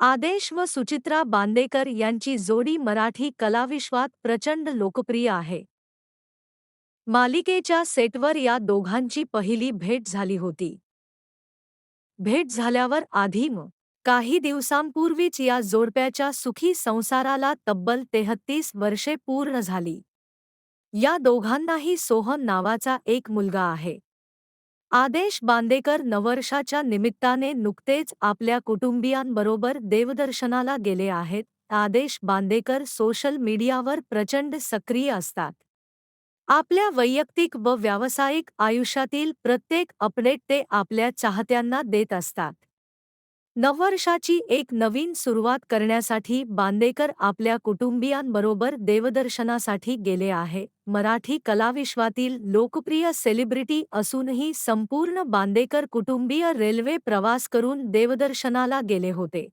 आदेश व सुचित्रा बांदेकर यांची जोडी मराठी कलाविश्वात प्रचंड लोकप्रिय आहे. मालिकेच्या सेटवर या दोघांची पहिली भेट झाली होती. भेट झाल्यावर आधी म काही दिवसांपूर्वीच या जोडप्याच्या सुखी संसाराला तब्बल तेहत्तीस वर्षे पूर्ण झाली. या दोघांनाही सोहम नावाचा एक मुलगा आहे. आदेश बांदेकर नववर्षाच्या निमित्ताने नुकतेच आपल्या कुटुंबियांबरोबर देवदर्शनाला गेले आहेत. आदेश बांदेकर सोशल मीडियावर प्रचंड सक्रिय असतात. आपल्या वैयक्तिक व व्यावसायिक आयुष्यातील प्रत्येक अपडेट ते आपल्या चाहत्यांना देत असतात. नववर्षाची एक नवीन सुरुवात करण्यासाठी बांदेकर आपल्या कुटुंबियांबरोबर देवदर्शनासाठी गेले आहे. मराठी कलाविश्वातील लोकप्रिय सेलिब्रिटी असूनही संपूर्ण बांदेकर कुटुंबीय रेल्वे प्रवास करून देवदर्शनाला गेले होते.